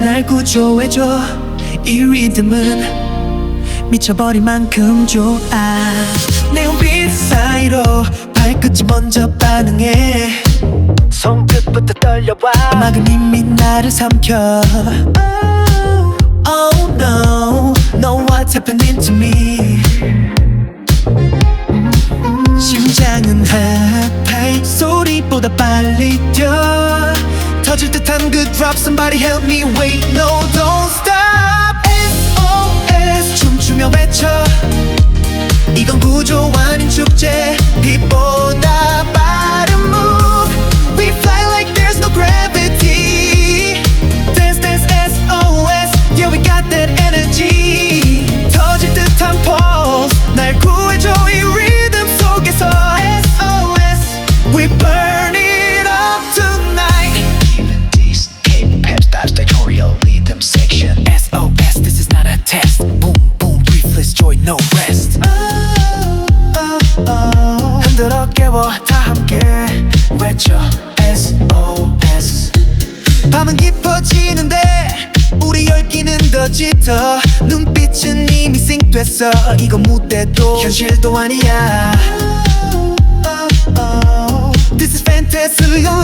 날 구조해줘. 이 리듬은 미쳐버릴 만큼 좋아. 내온빛 사이로 발끝이 먼저 반응해. 손끝부터 떨려와. 음악은 이미 나를 삼켜. Oh no. No what's happening to me. 심장은 하파이 소리보다 빨리 뛰어 터질 듯한 그 drop Somebody help me wait No 깨워 다 함께 외쳐. SOS 밤은 깊어지는데 우리 열기는 더 짙어. 눈빛은 이미 싱됐어. 이건 무대도 현실도 아니야. This is fantasy alive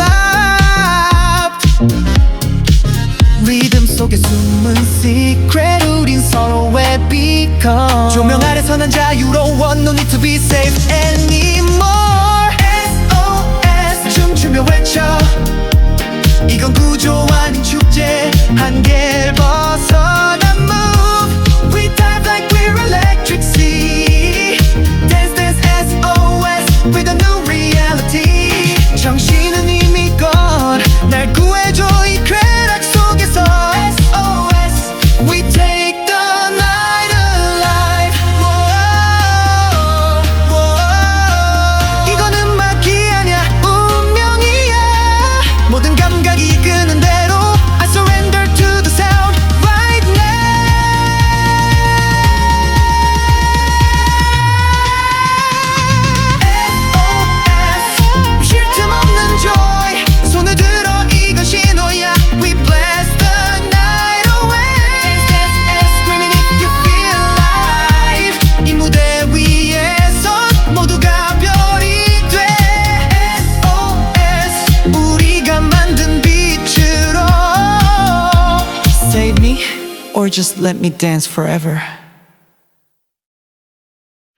리듬 속에 숨은 secret 우린 서로의 beacon. 조명 아래서 난 자유로워. No need to be safe anymore or just let me dance forever